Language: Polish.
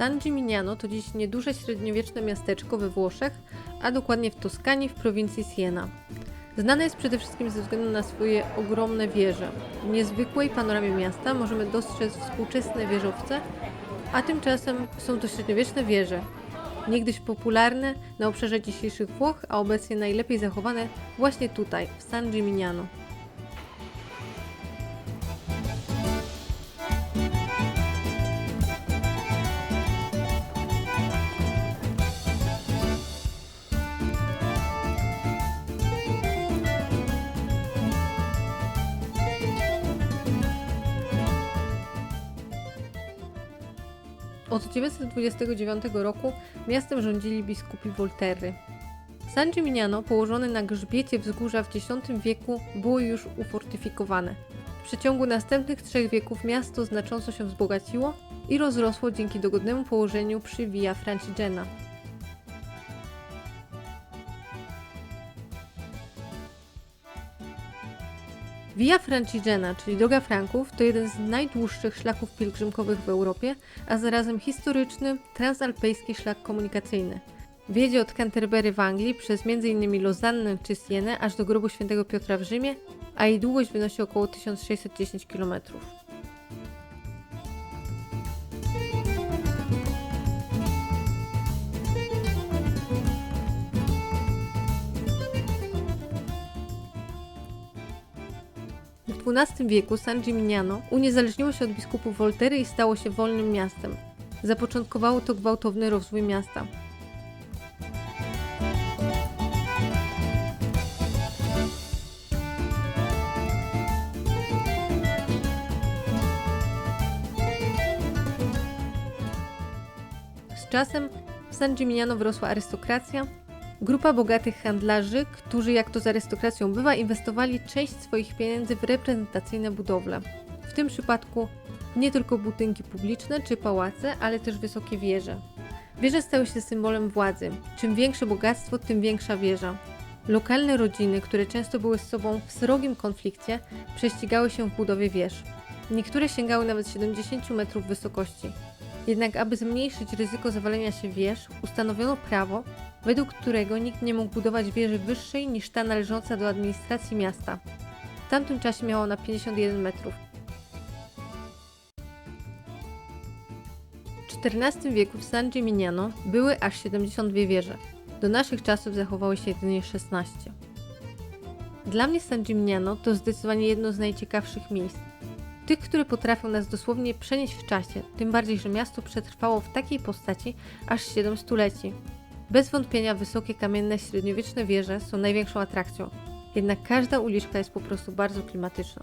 San Gimignano to dziś nieduże średniowieczne miasteczko we Włoszech, a dokładnie w Toskanii w prowincji Siena. Znane jest przede wszystkim ze względu na swoje ogromne wieże. W niezwykłej panoramie miasta możemy dostrzec współczesne wieżowce a tymczasem są to średniowieczne wieże. Niegdyś popularne na obszarze dzisiejszych Włoch, a obecnie najlepiej zachowane właśnie tutaj, w San Gimignano. Od 929 roku miastem rządzili biskupi Volterry. San Gimignano, położone na grzbiecie wzgórza w X wieku, było już ufortyfikowane. W przeciągu następnych trzech wieków miasto znacząco się wzbogaciło i rozrosło dzięki dogodnemu położeniu przy Via Francigena. Via Francigena, czyli Droga Franków, to jeden z najdłuższych szlaków pielgrzymkowych w Europie, a zarazem historyczny, transalpejski szlak komunikacyjny. Wiedzie od Canterbury w Anglii przez m.in. Lozannę czy Sienę aż do grobu świętego Piotra w Rzymie, a jej długość wynosi około 1610 km. W XII wieku San Gimignano uniezależniło się od biskupów Voltery i stało się wolnym miastem. Zapoczątkowało to gwałtowny rozwój miasta. Z czasem w San Gimignano wyrosła arystokracja, grupa bogatych handlarzy, którzy, jak to z arystokracją bywa, inwestowali część swoich pieniędzy w reprezentacyjne budowle. W tym przypadku nie tylko budynki publiczne czy pałace, ale też wysokie wieże. Wieże stały się symbolem władzy. Czym większe bogactwo, tym większa wieża. Lokalne rodziny, które często były z sobą w srogim konflikcie, prześcigały się w budowie wież. Niektóre sięgały nawet 70 metrów wysokości. Jednak aby zmniejszyć ryzyko zawalenia się wież, ustanowiono prawo, według którego nikt nie mógł budować wieży wyższej niż ta należąca do administracji miasta. W tamtym czasie miała ona 51 metrów. W XIV wieku w San Gimignano były aż 72 wieże. Do naszych czasów zachowały się jedynie 16. Dla mnie San Gimignano to zdecydowanie jedno z najciekawszych miejsc. Tych, które potrafią nas dosłownie przenieść w czasie, tym bardziej, że miasto przetrwało w takiej postaci aż 7 stuleci. Bez wątpienia wysokie kamienne średniowieczne wieże są największą atrakcją, jednak każda uliczka jest po prostu bardzo klimatyczna.